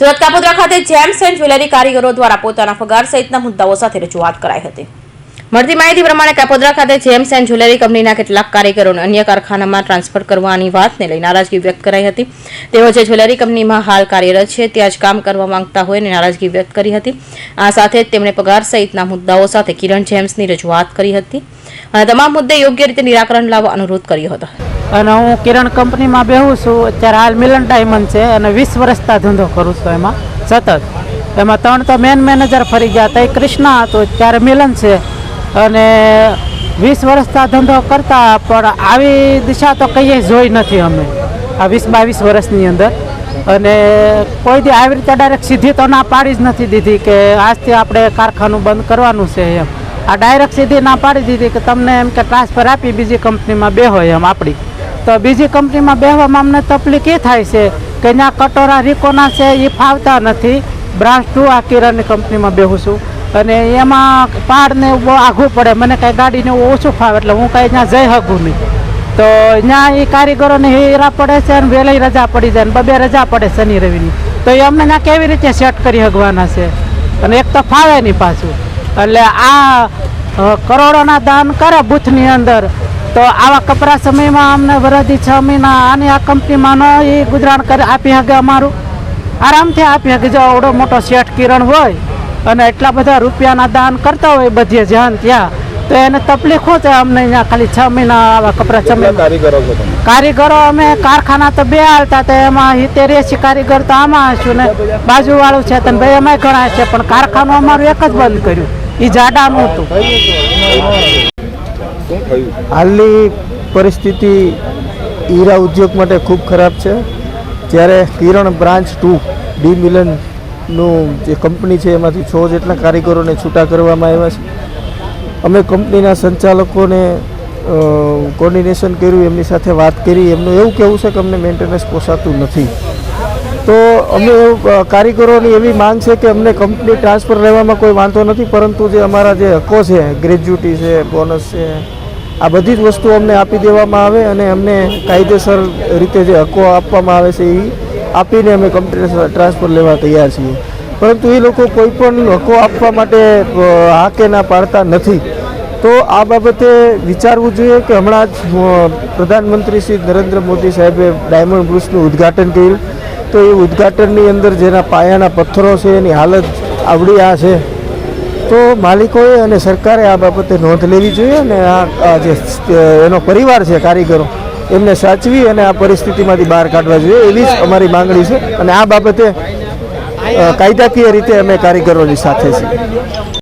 સુરત કાપોદ્રા ખાતે gems and jewellery કારીગરો દ્વારા પોતાના પગાર સહિતના મુદ્દાઓ સાથે રજૂઆત કરાઈ હતી. મળતી માહિતી પ્રમાણે કાપોદ્રા ખાતે જેમ્સ એન્ડ જ્વેલરી કંપનીના કેટલાક કારીગરોને અન્ય કારખાનામાં ટ્રાન્સફર કરવાની વાતને લઈ નારાજગી વ્યક્ત કરાઈ હતી. તેઓ જે જ્વેલરી કંપનીમાં હાલ કાર્યરત છે, ત્યાં જ કામ કરવા માંગતા હોય અને નારાજગી વ્યક્ત કરી હતી. આ સાથે તેમણે પગાર સહિતના મુદ્દાઓ સાથે કિરણ જેમ્સની રજૂઆત કરી હતી. અને તમામ મુદ્દે યોગ્ય રીતે નિરાકરણ લાવવા અનુરોધ કર્યો હતો. અને હું કિરણ કંપનીમાં બેહું છું, અત્યારે હાલ મિલન ડાયમંડ છે અને વીસ વર્ષતા ધંધો કરું છું એમાં, સતત. એમાં ત્રણ તો મેન મેનેજર ફરી ગયા હતા એ કૃષ્ણા હતો ત્યારે મિલન છે. અને વીસ વર્ષતા ધંધો કરતા, પણ આવી દિશા તો કહીએ જોઈ નથી અમે, આ વીસ બાવીસ વર્ષની અંદર. અને કોઈ દી આવી રીતે ડાયરેક્ટ સીધી તો ના પાડી જ નથી દીધી કે આજથી આપણે કારખાનું બંધ કરવાનું છે એમ. આ ડાયરેક્ટ સીધી ના પાડી દીધી કે તમને એમ કે ટ્રાન્સફર આપી બીજી કંપનીમાં બેહો એમ આપણી. તો બીજી કંપનીમાં બેહવામાં અમને તકલીફ એ થાય છે કે ત્યાં કટોરા રીકોના છે એ ફાવતા નથી. બ્રાન્ચ ટુ આ કિરણની કંપનીમાં બેહું છું. અને એમાં પહાડને બહુ આઘું પડે. મને કાંઈ ગાડીને ઓછું ફાવે એટલે હું કાંઈ ત્યાં જઈ શકું નહીં. તો ત્યાં એ કારીગરોને હેરા પડે છે અને વહેલી રજા પડી જાય ને બબે રજા પડે શનિ રવિની. તો એ અમને ત્યાં કેવી રીતે સેટ કરી શકવાના છે? અને એક તો ફાવે નહીં પાછું. એટલે આ કરોડોના દાન કરે બૂથની અંદર. તો આવા કપરા સમયમાં અમને વરદી છ મહિના આની આ કંપનીમાં ન એ ગુજરાન કરી આપી શકે અમારું. આરામથી આપી શકે જો આવડો મોટો શેઠ કિરણ હોય અને એટલા બધા રૂપિયાના દાન કરતા હોય બધે જ્યાં ત્યાં તો એને તકલીફ છે અમને અહીંયા ખાલી છ મહિના આવા કપરા છ કારીગરો કારીગરો અમે કારખાના તો બે હાલતા તો એમાં સિત્તેર એસી કારીગર તો આમાં હશું ને બાજુવાળું છે તને ભાઈ અમે ઘણા છે પણ કારખાનું અમારું એક જ બંધ કર્યું એ જાડાનું હતું. શું થયું? હાલની પરિસ્થિતિ હીરા ઉદ્યોગ માટે ખૂબ ખરાબ છે. જ્યારે કિરણ બ્રાન્ચ ટુ, ડી મિલનનું જે કંપની છે, એમાંથી છ જેટલા કારીગરોને છૂટા કરવામાં આવ્યા છે. અમે કંપનીના સંચાલકોને કોર્ડિનેશન કર્યું, એમની સાથે વાત કરી. એમનું એવું કહેવું છે કે અમને મેન્ટેનન્સ પોસાતું નથી. તો અમે કારીગરોની એવી માંગ છે કે અમને કંપની ટ્રાન્સફર લેવામાં કોઈ વાંધો નથી, પરંતુ જે અમારા જે હકો છે, ગ્રેજ્યુટી છે, બોનસ છે આ બધી જ વસ્તુઓ અમને આપી દેવામાં આવે અને અમને કાયદેસર રીતે જે હકો આપવામાં આવે છે એ આપીને અમે કંપની ટ્રાન્સફર લેવા તૈયાર છીએ. પરંતુ એ લોકો કોઈ પણ હકો આપવા માટે હા કે ના પાડતા નથી. તો આ બાબતે વિચારવું જોઈએ કે હમણાં જ પ્રધાનમંત્રી શ્રી નરેન્દ્ર મોદી સાહેબે ડાયમંડ બ્રુસનું ઉદ્ઘાટન કર્યું. તો એ ઉદ્ઘાટનની અંદર જેના પાયાના પથ્થરો છે, એની હાલત આવડી આ છે. તો માલિકોએ અને સરકારે આ બાબતે નોંધ લેવી જોઈએ અને આ જે, એનો પરિવાર છે, કારીગરો, એમને સાચવી અને આ પરિસ્થિતિમાંથી બહાર કાઢવા જોઈએ એવી જ અમારી માંગણી છે. અને આ બાબતે કાયદાકીય રીતે અમે કારીગરોની સાથે છીએ.